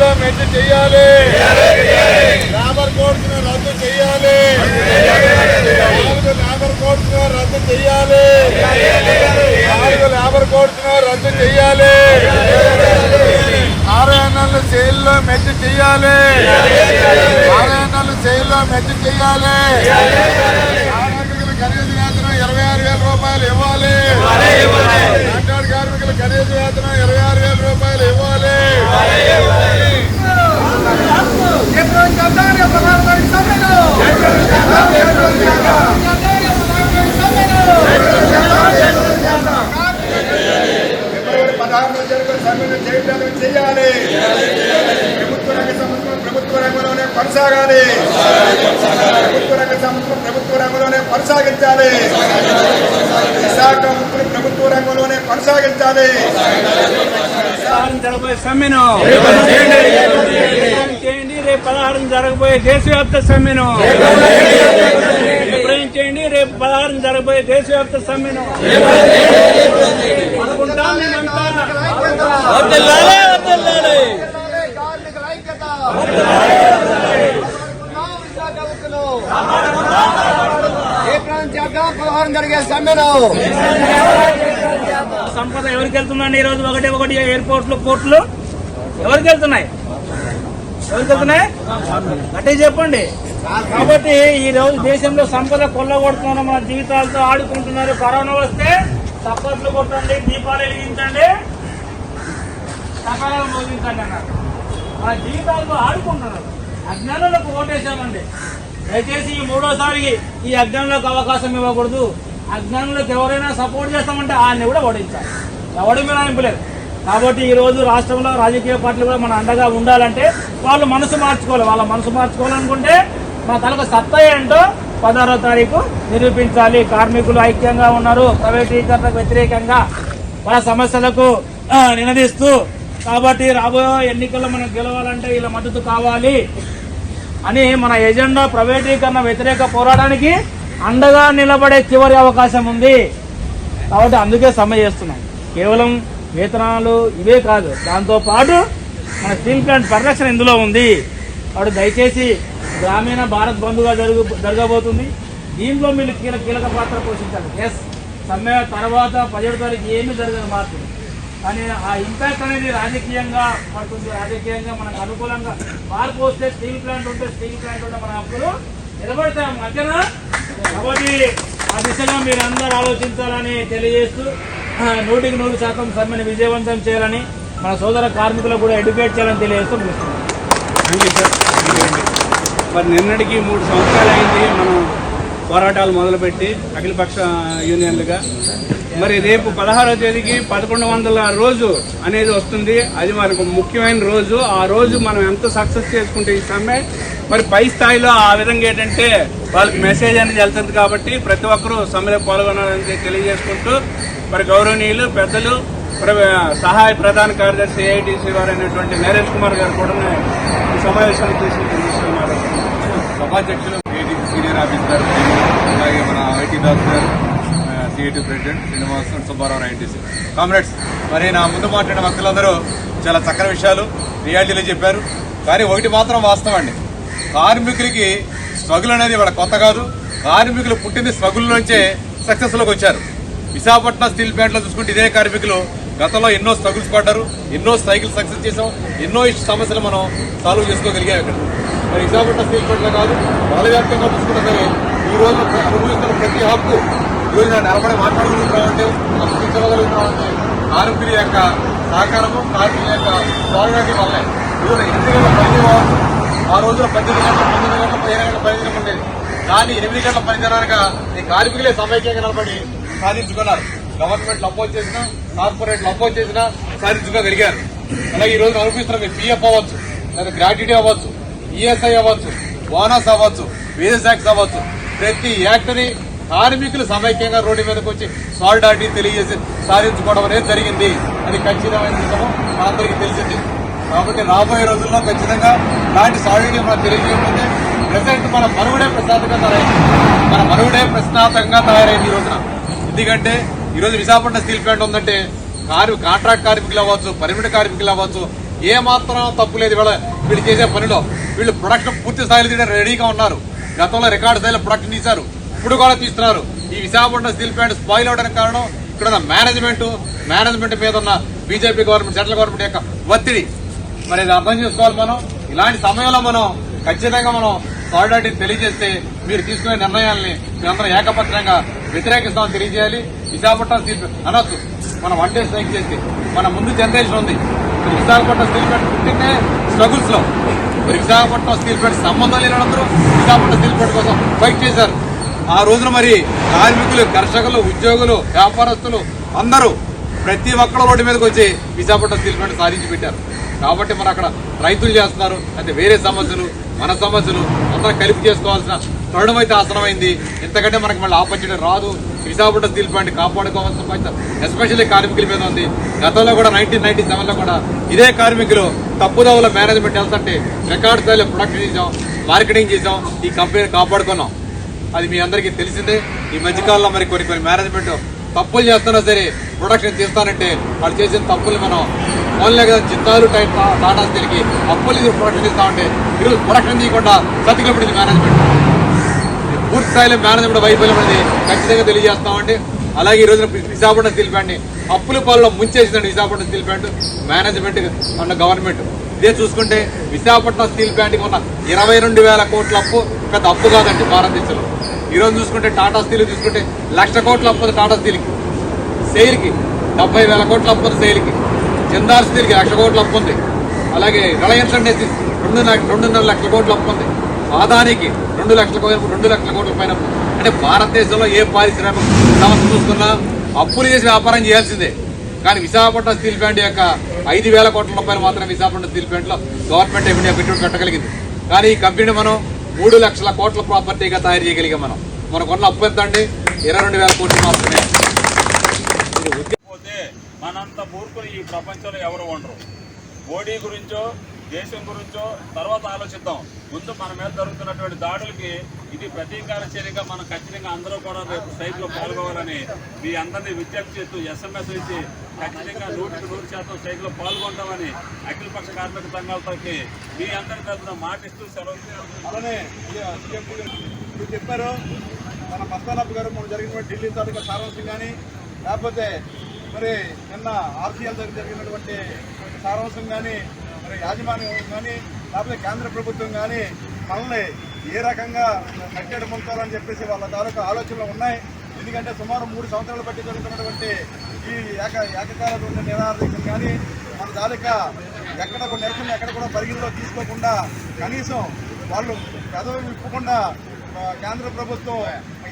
జైల్లో మెట్టి చేయాలి. Labour codes రద్దు చేయాలి. నాలుగు లేబర్ కోడ్స్ రద్దు చేయాలి. నాలుగు లేబర్ కోడ్స్ రద్దు చేయాలి. ఆర్ఎన్ఎల్ జైల్లో మెట్టి చేయాలి. ఆర్ఎన్ఎల్ జైల్లో మెట్టు చేయాలి. కార్మికులు కనీస వేతనం ఇరవై ఆరు వేల రూపాయలు ఇవ్వాలి. కాంట్రాక్ట్ కార్మికులు కనీస వేతనం ఇరవై ఆరు వేల రూపాయలు ఇవ్వాలి ఫిబ్రవరి పదహారున జరుగుతున్న సమ్మెను చేయడానికి చేయాలి ప్రభుత్వ రంగ సంస్థలు ప్రభుత్వ రంగంలోనే కొనసాగాలి ప్రభుత్వ రంగ సంస్థలు ప్రభుత్వ రంగంలోనే కొనసాగించాలి విశాఖ ముక్కులు ప్రభుత్వ రంగంలోనే కొనసాగించాలి సమ్మెను చేయండి రేపు పదహారు జరగబోయే దేశవ్యాప్త సమ్మెను. విప్లవం చేయండి రేపు పదహారు జరగబోయే దేశవ్యాప్త సమ్మెను. అనుకుంటాం జరిగే సమ్మెను సంపద ఎవరికి వెళ్తుందండి ఈ రోజు ఒకటి ఒకటి ఎయిర్పోర్ట్లు పోర్ట్లు. ఎవరికి వెళ్తున్నాయి? ఎవరికి వెళ్తున్నాయి అంటే చెప్పండి. కాబట్టి ఈ రోజు దేశంలో సంపద కొల్లగొడుతున్నారు మన జీవితాలతో ఆడుకుంటున్నారు. కరోనా వస్తే చప్పట్లు కొట్టండి దీపాలు వెలిగించండి. సకాలం మోగించండి అన్నారు. మన జీవితాలతో ఆడుకుంటున్నారు. అజ్ఞానులకు ఓటేశామండి. దయచేసి ఈ మూడోసారి ఈ అజ్ఞానులకు అవకాశం ఇవ్వకూడదు. అజ్ఞానులకు ఎవరైనా సపోర్ట్ చేస్తామంటే ఆయన్ని కూడా ఓడించాలి. ఎవడి మీద అనిపలేదు కాబట్టి ఈ రోజు రాష్ట్రంలో రాజకీయ పార్టీలు కూడా మన అండగా ఉండాలంటే వాళ్ళు మనసు మార్చుకోవాలి. వాళ్ళ మనసు మార్చుకోవాలనుకుంటే మన తలకు సత్తా ఏంటో పదహారో తారీఖు నిరూపించాలి. కార్మికులు ఐక్యంగా ఉన్నారు. ప్రైవేటీకరణకు వ్యతిరేకంగా వాళ్ళ సమస్యలకు నినదిస్తూ కాబట్టి రాబోయే ఎన్నికల్లో మనం గెలవాలంటే వీళ్ళ మద్దతు కావాలి అని మన ఎజెండా ప్రైవేటీకరణ వ్యతిరేక పోరాటానికి అండగా నిలబడే చివరి అవకాశం ఉంది. కాబట్టి అందుకే సమ్మె చేస్తున్నాం. కేవలం వేతనాలు ఇవే కాదు. దాంతోపాటు మన స్టీల్ ప్లాంట్ పరిరక్షణ ఇందులో ఉంది. కాబట్టి దయచేసి గ్రామీణ భారత్ బంధుగా జరుగు జరగబోతుంది. దీంట్లో మీరు కీలక కీలక పాత్ర పోషించాలి. ఎస్ సమ్మె తర్వాత పదిహేడు తారీఖు ఏమీ జరగదు మార్పు కానీ ఆ ఇంపాక్ట్ అనేది రాజకీయంగా పడుతుంది. రాజకీయంగా మనకు అనుకూలంగా. మార్పు వస్తే స్టీల్ ప్లాంట్ ఉంటే స్టీల్ ప్లాంట్ ఉంటే మన హక్కులు నిలబడతాం అంతేనా కాబట్టి ఆ దిశగా మీరందరూ ఆలోచించాలని తెలియజేస్తూ నూటికి నూరు శాతం సమ్మెను విజయవంతం చేయాలని మన సోదర కార్మికులకు కూడా ఎడ్యుకేట్ చేయాలని తెలియజేస్తూ ముగిస్తున్నాం మరి నిన్నటికి మూడు సంవత్సరాలు అయింది. పోరాటాలు మొదలుపెట్టి అఖిలపక్ష యూనియన్లుగా. మరి రేపు పదహారో తేదీకి పదకొండు వందల రోజు అనేది వస్తుంది. అది మనకు ముఖ్యమైన రోజు. ఆ రోజు మనం ఎంత సక్సెస్ చేసుకుంటే ఈ సమ్మె? మరి పై స్థాయిలో ఆ విధంగా ఏంటంటే వాళ్ళకి మెసేజ్ అనేది వెళ్తుంది కాబట్టి ప్రతి ఒక్కరూ సమ్మెలో పాల్గొనాలని తెలియజేసుకుంటూ మరి గౌరవనీయులు పెద్దలు ప్ర- సహాయ ప్రధాన కార్యదర్శి ఏఐటీసీ వారు అయినటువంటి నరేష్ కుమార్ గారు కూడా ఈ సమావేశానికి తీసుకుంటున్నారు సభాధ్యక్షులు సీనియర్ ఆఫీసర్ అలాగే మన IT doctor CIT president Srinivasan Subbarao ITC. Comrades మరి నా ముందు మాట్లాడిన భక్తులందరూ చాలా చక్కని విషయాలు రియాలిటీలో చెప్పారు. కానీ ఒకటి మాత్రం వాస్తవం అండి. కార్మికులకి స్ట్రగుల్ అనేది వాళ్ళ కొత్త కాదు. కార్మికులు పుట్టింది స్ట్రగుల్ నుంచే సక్సెస్లోకి వచ్చారు. విశాఖపట్నం స్టీల్ ప్లాంట్లో చూసుకుంటే ఇదే కార్మికులు గతంలో ఎన్నో స్ట్రగుల్స్ పడ్డారు ఎన్నో సైకిల్ సక్సెస్ చేసాం ఎన్నో సమస్యలు మనం సాల్వ్ చేసుకోగలిగాం ఇక్కడ. మరి విశాఖపట్నం స్టీల్ ప్లాంట్లో కాదు బాలవ్యాప్తంగా చూసుకున్నా సరే ఈ రోజు అనుభవిస్తున్న ప్రతి హక్కు ఈరోజు రోజు నేను నిలబడి మాట్లాడగలుగుతున్నామంటే అప్పించగలుగుతున్నామంటే కార్మికుల యొక్క సహకారము కార్మికుల యొక్క పోరాటం వల్లే. ఈరోజు ఎనిమిది గంటల పని ఆ రోజున పద్దెనిమిది గంటల పంతొమ్మిది గంటల పదిహేను గంటల పదిహేను ఉండేది కానీ ఎనిమిది గంటల పని ఈ కార్మికులే సమైక్యంగా నిలబడి సాధించుకున్నారు. గవర్నమెంట్ అపోజ్ చేసినా కార్పొరేట్లు అపోజ్ చేసినా సాధించుకోగలిగారు. అలాగే ఈ రోజు అనుభవిస్తున్న మీ పిఎఫ్ అవ్వచ్చు లేదా గ్రాట్యుటీ అవ్వచ్చు. ఈఎస్ఐ అవ్వచ్చు బోనస్ అవ్వచ్చు వేజెస్ యాక్ట్స్ అవ్వచ్చు. ప్రతి యాక్ట్ని కార్మికులు సమైక్యంగా రోడ్డు మీదకి వచ్చి సాలిడారిటీ తెలియజేసి సాధించుకోవడం అనేది జరిగింది. అది ఖచ్చితమైన విషయము అందరికీ తెలిసింది. కాబట్టి రాబోయే రోజుల్లో ఖచ్చితంగా ఇలాంటి సాలిడిటీ మనం తెలియజేయకపోతే ప్రజెంట్ మన మనుగడే ప్రశాంతంగా తయారైంది. మన మనుగడే ప్రశ్నార్థకంగా తయారైంది ఈ రోజున. ఎందుకంటే ఈరోజు విశాఖపట్నం స్టీల్ ప్లాంట్ ఉందంటే కారు కాంట్రాక్ట్ కార్మికులు అవ్వచ్చు పరిమిట కార్మికులు అవ్వచ్చు ఏమాత్రం తప్పు లేదు వీళ్ళ వీళ్ళు చేసే పనిలో. వీళ్ళు ప్రొడక్షన్ పూర్తి స్థాయిలో తీయడం రెడీగా ఉన్నారు. గతంలో రికార్డు స్థాయిలో ప్రొడక్షన్ తీశారు. ఇప్పుడు కూడా తీస్తున్నారు. ఈ విశాఖపట్నం స్టీల్ ప్లాంట్ స్పాయిల్ అవడానికి కారణం ఇక్కడ ఉన్న మేనేజ్మెంట్ మేనేజ్మెంట్ మీద ఉన్న బీజేపీ గవర్నమెంట్ సెంట్రల్ గవర్నమెంట్ యొక్క ఒత్తిడి. మరి ఇది అర్థం చేసుకోవాలి మనం. ఇలాంటి సమయంలో మనం ఖచ్చితంగా మనం సాలిడారిటీ తెలియజేస్తే మీరు తీసుకునే నిర్ణయాల్ని మేమందరం ఏకపత్రంగా వ్యతిరేకిస్తామని తెలియజేయాలి. విశాఖపట్నం స్టీల్ అనొచ్చు మనం వన్ డే స్ట్రైక్ చేసి మన ముందు జనరేషన్ ఉంది. విశాఖపట్నం స్టీల్ ప్లాంట్ పుట్టిందే స్ట్రగుల్స్లో. విశాఖపట్నం స్టీల్ ప్లాంట్ సంబంధం లేని విశాఖపట్నం స్టీల్ ప్లాంట్ కోసం ఫైట్ చేశారు. ఆ రోజున మరి కార్మికులు కర్షకులు ఉద్యోగులు వ్యాపారస్తులు అందరూ ప్రతి ఒక్కరు రోడ్డు మీదకి వచ్చి విశాఖపట్నం స్టీల్ ప్లాంట్ సాధించి పెట్టారు. కాబట్టి మన అక్కడ రైతులు చేస్తున్నారు అంటే వేరే సమస్యలు మన సమస్యలు అందరం కలిపి చేసుకోవాల్సిన తరుణం అయితే అవసరమైంది ఎంతకంటే మనకి మళ్ళీ ఆపర్చునిటీ రాదు. విశాఖపట్నం స్టీల్ ప్లాంట్ కాపాడుకోవాల్సిన బాధ్యత ఎస్పెషల్లీ కార్మికుల మీద ఉంది. గతంలో కూడా నైన్టీన్ నైన్టీ సెవెన్లో కూడా ఇదే కార్మికులు తప్పుదోవల మేనేజ్మెంట్ వెళ్తుంటే రికార్డ్ స్థాయిలో ప్రొడక్షన్ చేసాం మార్కెటింగ్ చేసాం ఈ కంపెనీని కాపాడుకున్నాం. అది మీ అందరికీ తెలిసిందే. ఈ మధ్యకాలంలో మరి కొన్ని కొన్ని మేనేజ్మెంట్ తప్పులు చేస్తున్నా సరే ప్రొడక్షన్ తీస్తానంటే వాళ్ళు చేసిన తప్పులు మనం ఓన్లే కదా చిత్తాలు టైప్ టాటాస్ తిరిగి అప్పులు ప్రొడక్షన్ ఇస్తామంటే ఈరోజు ప్రొడక్షన్ తీయకుండా సతికిలో మేనేజ్మెంట్ పూర్తి స్థాయిలో మేనేజ్మెంట్ వైఫల్యం అనేది ఖచ్చితంగా తెలియజేస్తామండి. అలాగే ఈ రోజున విశాఖపట్నం స్టీల్ ప్లాంట్ని అప్పుల పాలలో ముంచేసిందండి విశాఖపట్నం స్టీల్ ప్లాంట్ మేనేజ్మెంట్ మన గవర్నమెంట్ ఇదే చూసుకుంటే విశాఖపట్నం స్టీల్ ప్లాంట్కి ఉన్న ఇరవై రెండు వేల కోట్ల అప్పు పెద్ద అప్పు కాదండి భారతదేశంలో. ఈరోజు చూసుకుంటే టాటా స్టీల్ చూసుకుంటే లక్ష కోట్లు అప్పు టాటా స్టీల్కి. సెయిల్కి డెబ్బై వేల కోట్లు అప్పు సెయిల్కి జిందార్ స్టీల్కి లక్ష కోట్లు అప్పు అలాగే రిలయన్స్ ఇండస్ట్రీస్ రెండు రెండున్నర లక్షల కోట్లు అప్పు ఆదానికి రెండు లక్షల రెండు లక్షల కోట్ల పైన అంటే భారతదేశంలో ఏ పారిశ్రామిక సంస్థ చూసుకున్నా అప్పులు చేసి వ్యాపారం చేయాల్సిందే. కానీ విశాఖపట్నం స్టీల్ ప్లాంట్ యొక్క ఐదు వేల కోట్ల రూపాయలు మాత్రమే విశాఖపట్నం స్టీల్ ప్యాంట్లో గవర్నమెంట్ ఇండియా పెట్టుబడి పెట్టగలిగింది. కానీ ఈ కంపెనీ మనం మూడు లక్షల కోట్ల ప్రాపర్టీగా తయారు చేయగలిగాం మనం. మనకున్న అప్పు ఎంత అండి ఇరవై రెండు వేల కోట్లు మాత్రమే. మనంత మూర్ఖులు ఈ ప్రపంచంలో ఎవరు ఉండరు. మోడీ గురించో దేశం గురించో తర్వాత ఆలోచిద్దాం. ముందు మన మీద జరుగుతున్నటువంటి దాడులకి ఇది ప్రతీకార చర్యగా మనం ఖచ్చితంగా అందరూ కూడా రేపు స్ట్రైక్ పాల్గొవాలని మీ అందరినీ విజ్ఞప్తి చేస్తూ ఎస్ఎంఎస్ ఇచ్చి ఖచ్చితంగా నూటికి నూరు శాతం స్ట్రైక్ పాల్గొంటామని అఖిలపక్ష కార్మిక సంఘాలతోకి మీ అందరి తరఫున మాటిస్తూ సెలవు అలానే మీరు చెప్పారు మన మస్తానబ్ గారు మనం జరిగినటువంటి ఢిల్లీ తాలూకా సారాంశం కానీ లేకపోతే మరి నిన్న ఆర్సీఎల్ దగ్గర జరిగినటువంటి సారాంశం కానీ మరి యాజమాన్యం కానీ లేకపోతే కేంద్ర ప్రభుత్వం కానీ మనల్ని ఏ రకంగా కట్టడి ముంచాలని చెప్పేసి వాళ్ళ తాలూకా ఆలోచనలు ఉన్నాయి. ఎందుకంటే సుమారు మూడు సంవత్సరాలు బట్టి జరుగుతున్నటువంటి ఈ ఏక ఉన్న నిరాదీక్షం కానీ మన తాలూకా ఎక్కడ కూడా నిరసన ఎక్కడ కూడా పరిగణలో తీసుకోకుండా కనీసం వాళ్ళు పెదవి విప్పకుండా కేంద్ర ప్రభుత్వం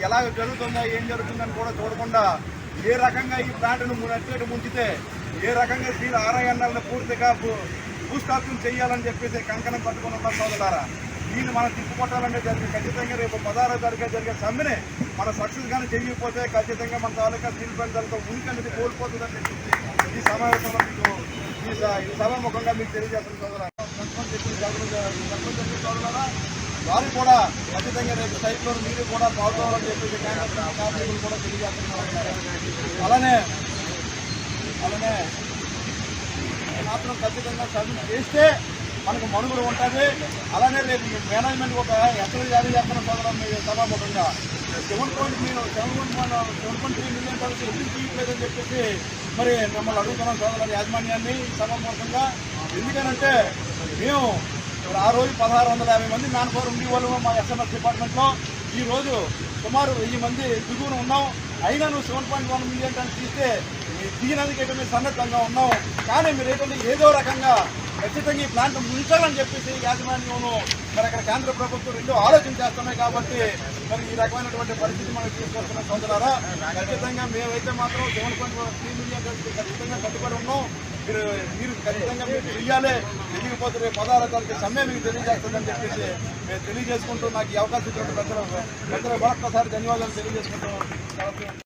ఎలా జరుగుతుందో ఏం జరుగుతుందని కూడా చూడకుండా ఏ రకంగా ఈ ప్లాంట్ను నచ్చినట్టు ముంచితే ఏ రకంగా శ్రీ ఆర్ఐఎన్ఎల్ని పూర్తిగా భూస్థాపనం చేయాలని చెప్పేసి కంకణం పట్టుకుని ఉన్న సోదరులారా దీన్ని మనం తిప్పుకొట్టాలంటే జరిగే ఖచ్చితంగా రేపు పదహారో తారీఖు జరిగే సమ్మెని మన సక్సెస్ కానీ చేయకపోతే ఖచ్చితంగా మన తాలూకా స్టీల్ ప్లాంట్ తాలూకా ఉనికి అనేది కోల్పోతుందని చెప్పేసి ఈ సమావేశంలో మీకు ఈ స- ముఖంగా సభాముఖంగా మీకు తెలియజేస్తున్న సోదరులారా చెప్పిన సోదరులారా వారు కూడా ఖచ్చితంగా రేపు సైట్లో మీరు కూడా పాల్గొనాలని చెప్పేసి కార్మికులు కూడా తెలియజేస్తున్నారు. అలానే అలానే మాత్రం ఖచ్చితంగా సర్వీస్ చేస్తే మనకు మనుగడ ఉంటుంది. అలానే రేపు మేనేజ్మెంట్ ఒక ఎక్కడ జారీ చేస్తున్న సోదరం సభాముఖంగా సెవెన్ పాయింట్ మీరు seven point seven point three million dollars ఎందుకు తీయట్లేదని చెప్పేసి మరి మిమ్మల్ని అడుగుతున్నాం సోదరుల యాజమాన్యాన్ని సభాముఖంగా. ఎందుకనంటే మేము ఇప్పుడు ఆ రోజు పదహారు వందల యాభై మంది మ్యాన్ పవర్ ఉండేవాళ్ళు మా ఎస్ఎంఎస్ డిపార్ట్మెంట్లో ఈ రోజు సుమారు వెయ్యి మంది దిగువన ఉన్నాం. అయినా నువ్వు seven point one million tonnes తీస్తే మీ తీయడానికి అయితే సన్నద్ధంగా ఉన్నాం. కానీ మీరు ఏంటంటే ఏదో రకంగా ఖచ్చితంగా ఈ ప్లాంట్ ఉంచాలని చెప్పేసి యాజమాన్యము మరి అక్కడ కేంద్ర ప్రభుత్వం రెండు ఆలోచన చేస్తున్నాయి కాబట్టి మరి ఈ రకమైనటువంటి పరిస్థితి మనం తీసుకొస్తున్న సోదరారా ఖచ్చితంగా మేమైతే మాత్రం seven point three million tonnes ఖచ్చితంగా కట్టుబడి ఉన్నాం. మీరు మీరు ఖచ్చితంగా మీరు తెలియాలి తెలియకపోతే రేపు పదహారో తారీఖు సమ్మె మీకు తెలియజేస్తుందని చెప్పేసి మేము తెలియజేసుకుంటూ నాకు ఈ అవకాశం ఇచ్చినట్టు పెద్దలు పెద్దలు మరొక్కసారి ధన్యవాదాలు తెలియజేసుకుంటూ